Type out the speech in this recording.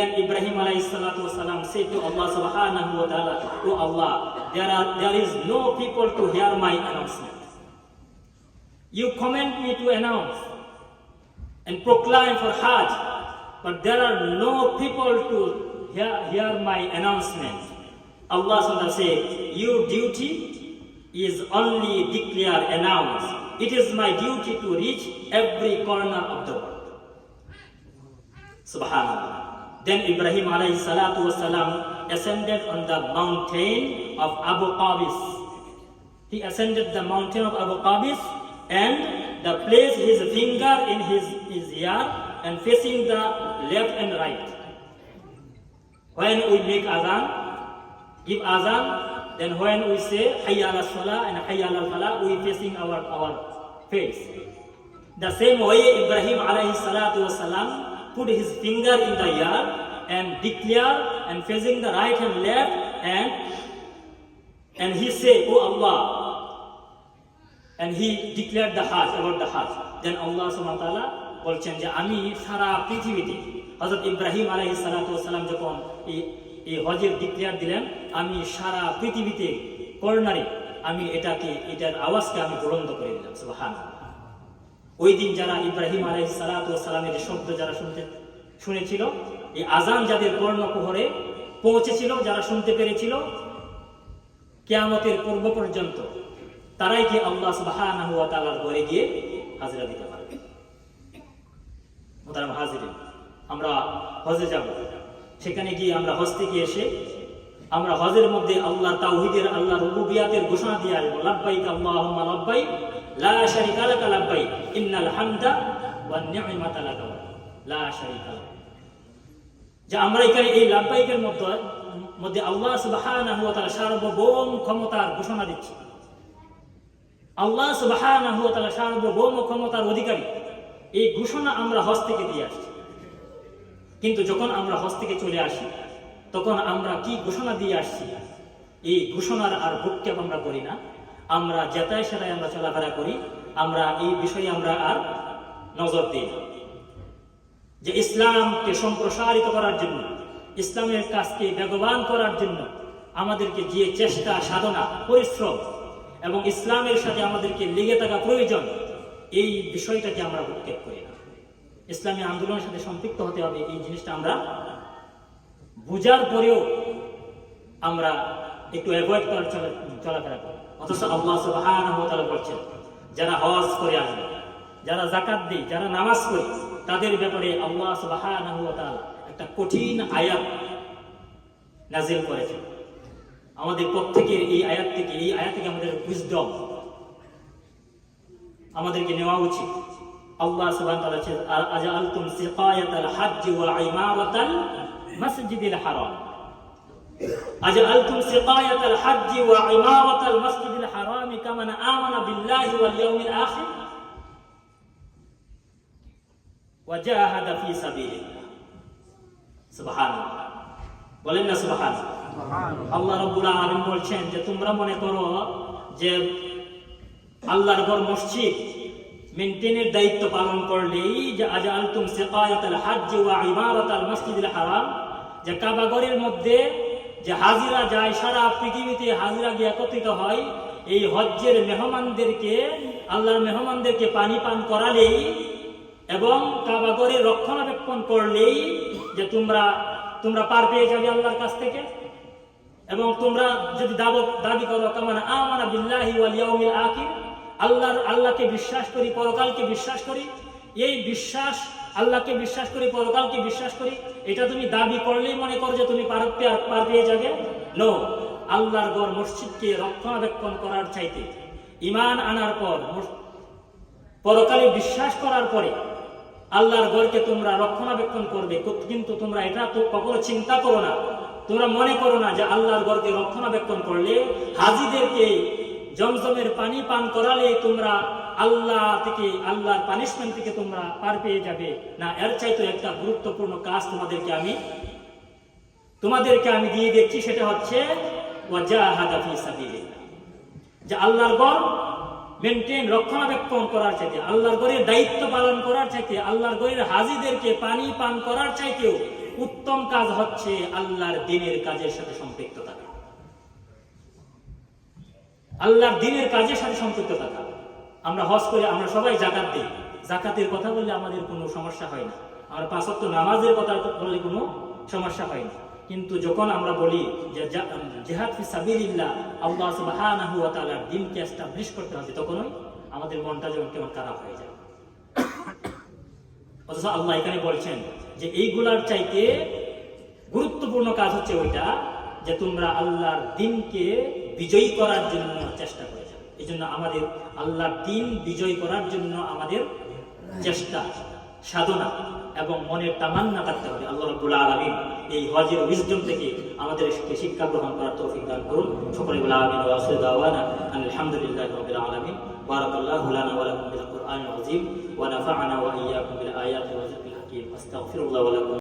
Then Ibrahim wasalam said to Allah subhanahu wa ta'ala, Oh Allah, there, are, there is no people to hear my announcement. You command me to announce and proclaim for Hajj, but there are no people to hear, hear my announcement. Allah said, Your duty is only declare, announce. It is my duty to reach every corner of the world. Subhanallah. Then Ibrahim alayhi salatu wasalam ascended on the mountain of Abu Qabis. He ascended the mountain of Abu Qabis and the placed his finger in his, his ear and facing the left and right. When we make azan, give azan, then when we say hayya ala salah and hayya ala falah, we facing our, our face. The same way Ibrahim alayhi salatu wasalam put his finger in the ear and declare and facing the right and left and and he say, Oh Allah, and he declared the Hajj about the Hajj. Then Allah subhanahu wa ta'ala বলছেন যে আমি সারা পৃথিবীতে হজরত ইব্রাহিম আলাইহিস সালাতু ওয়াসালাম যখন এই হজের ডিক্লেয়ার দিলেন আমি সারা পৃথিবীতে কর্নারে আমি এটাকে এটার আওয়াজকে আমি বুলন্দ করে দিলাম সুবহানাল্লাহ ওই দিন যারা ইব্রাহিম আলাই সালামের শব্দ যারা শুনতে শুনেছিল, এই আজান যাদের কর্ণকুহরে পৌঁছেছিল, যারা শুনতে পেরেছিল, কেয়ামতের পূর্ব পর্যন্ত, তারাই কি আল্লাহ ওয়া ঘরে গিয়ে হাজিরা দিতে পারবে? আমরা হজে যাব। সেখানে গিয়ে আমরা হজ থেকে এসে আমরা হজের মধ্যে আল্লাহ তাওহিদের, আল্লাহ রুবুবিয়াতের ঘোষণা দিয়ে আসব। লাব্বাইক আল্লাহুম্মা লা ইন্নাল হামদা লা যে আমরা এখানে এই মধ্যে মধ্যে আল্লাহ সার্বভৌম ক্ষমতার ঘোষণা দিচ্ছি। আল্লাহ সুবহানাহু সার্বভৌম ক্ষমতার অধিকারী। এই ঘোষণা আমরা হজ থেকে দিয়ে আসছি। কিন্তু যখন আমরা হজ থেকে চলে আসি তখন আমরা কি ঘোষণা দিয়ে আসছি? এই ঘোষণার আর ভূক্ষেপ আমরা করি না। আমরা যেতায় সেটাই আমরা চলাফেরা করি। আমরা এই বিষয়ে আমরা আর নজর দিই না। যে ইসলামকে সম্প্রসারিত করার জন্য, ইসলামের কাজকে বেগবান করার জন্য আমাদেরকে যে চেষ্টা, সাধনা, পরিশ্রম এবং ইসলামের সাথে আমাদেরকে লেগে থাকা প্রয়োজন, এই বিষয়টাকে আমরা ভূক্ষেপ করি না। ইসলামী আন্দোলনের সাথে সম্পৃক্ত হতে হবে। এই জিনিসটা আমরা বুঝার পরেও আমরা একটু অ্যাভয়েড করার চলাফেরা করি। অথচ আল্লাহ ওয়া বলছেন, যারা হজ করে আসবে, যারা জাকাত দেয়, যারা নামাজ পড়ে, তাদের ব্যাপারে আল্লাহ সুবহানাহু একটা কঠিন আয়াত নাজিল করেছেন। আমাদের প্রত্যেকের এই আয়াত থেকে, এই আয়াত থেকে আমাদের উইজডম আমাদেরকে নেওয়া উচিত। আল্লাহ সুবহানাহু ওয়া তাআলা বলছেন আজআলতুম সিকায়াতাল হজ্জ ওয়া ইমারাতাল মাসজিদিল হারাম أجعلتم سقاية الحج وعمارة المسجد الحرام كمن آمن بالله واليوم الآخر وجاهد في سبيل الله سبحان الله বলেন না সুবহান আল্লাহ রব্বুল আলামিন বলছেন যে তোমরা মনে করো যে আল্লাহর ঘর মসজিদ মেনটেনের দায়িত্ব পালন করলেই যে আজআলতুম সিকায়াতাল হজ্জ ওয়া ইমারাতাল মাসজিদিল হারাম যে কাবাগরের মধ্যে যে হাজিরা যায়, সারা পৃথিবীতে হাজিরা গিয়ে একত্রিত হয়, এই হজ্জের মেহমানদেরকে, আল্লাহর মেহমানদেরকে পানি পান করালেই এবং কাবাগরে রক্ষণাবেক্ষণ করলেই যে তোমরা তোমরা পার পেয়ে যাবে আল্লাহর কাছ থেকে। এবং তোমরা যদি দাবো করো, কেমন আমানা বিল্লাহি ওয়াল আল্লাহর, আল্লাহকে বিশ্বাস করি, পরকালকে বিশ্বাস করি, এই বিশ্বাস আল্লাহকে বিশ্বাস করি, পরকালকে বিশ্বাস করি, এটা তুমি দাবি করলেই মনে করো যে তুমি পার পার পেয়ে যাবে। নো আল্লাহর গড় মসজিদকে রক্ষণাবেক্ষণ করার চাইতে ইমান আনার পর পরকালে বিশ্বাস করার পরে আল্লাহর গড়কে তোমরা রক্ষণাবেক্ষণ করবে। কিন্তু তোমরা এটা তো কখনো চিন্তা করো না। তোমরা মনে করো না যে আল্লাহর গড়কে রক্ষণাবেক্ষণ করলে হাজিদেরকে জমজমের পানি পান করালে তোমরা আল্লাহ থেকে, আল্লাহর পানিশমেন্ট থেকে তোমরা পার পেয়ে যাবে। না, এর চাইতে একটা গুরুত্বপূর্ণ কাজ তোমাদেরকে আমি তোমাদেরকে আমি দিয়ে দেখছি, সেটা হচ্ছে যে আল্লাহর ঘর মেনটেন রক্ষণাবেক্ষণ করার চাইতে, আল্লাহর ঘরের দায়িত্ব পালন করার চাইতে, আল্লাহর ঘরের হাজিদেরকে পানি পান করার চাইতেও উত্তম কাজ হচ্ছে আল্লাহর দিনের কাজের সাথে সম্পৃক্ত থাকা আল্লাহর দিনের কাজের সাথে সম্পৃক্ত থাকা আমরা হজ করে আমরা সবাই জাকাত দিই। জাকাতের কথা বললে আমাদের কোনো সমস্যা হয় না। আমরা পাঁচত্ব নামাজের কথা বললে কোনো সমস্যা হয় না। কিন্তু যখন আমরা বলি যে জেহাদ ফি সাবিলিল্লাহ, আল্লাহ সুবহানাহু দিনকে এস্টাবলিশ করতে হবে, তখনই আমাদের মনটা যেমন কেমন খারাপ হয়ে যায়। অথচ আল্লাহ এখানে বলছেন যে এইগুলার চাইতে গুরুত্বপূর্ণ কাজ হচ্ছে ওইটা যে তোমরা আল্লাহর দিনকে বিজয়ী করার জন্য চেষ্টা করে এই জন্য আমাদের আল্লাহর দিন বিজয় করার জন্য আমাদের চেষ্টা, সাধনা এবং মনের তামান্না থাকতে হবে। আল্লাহ রব্বুল আলমিন এই হজের উইজডম থেকে আমাদের শিক্ষা গ্রহণ করার তৌফিক দান করুন। সকলে বলে আমিন ওয়া আখির দাওয়ানা আলহামদুলিল্লাহি রাব্বিল আলামিন। বারাকাল্লাহু লানা ওয়া লাকুম বিল কুরআনিল আযীম। ওয়া নাফা'না ওয়া ইয়্যাকুম বিল আয়াতি ওয়া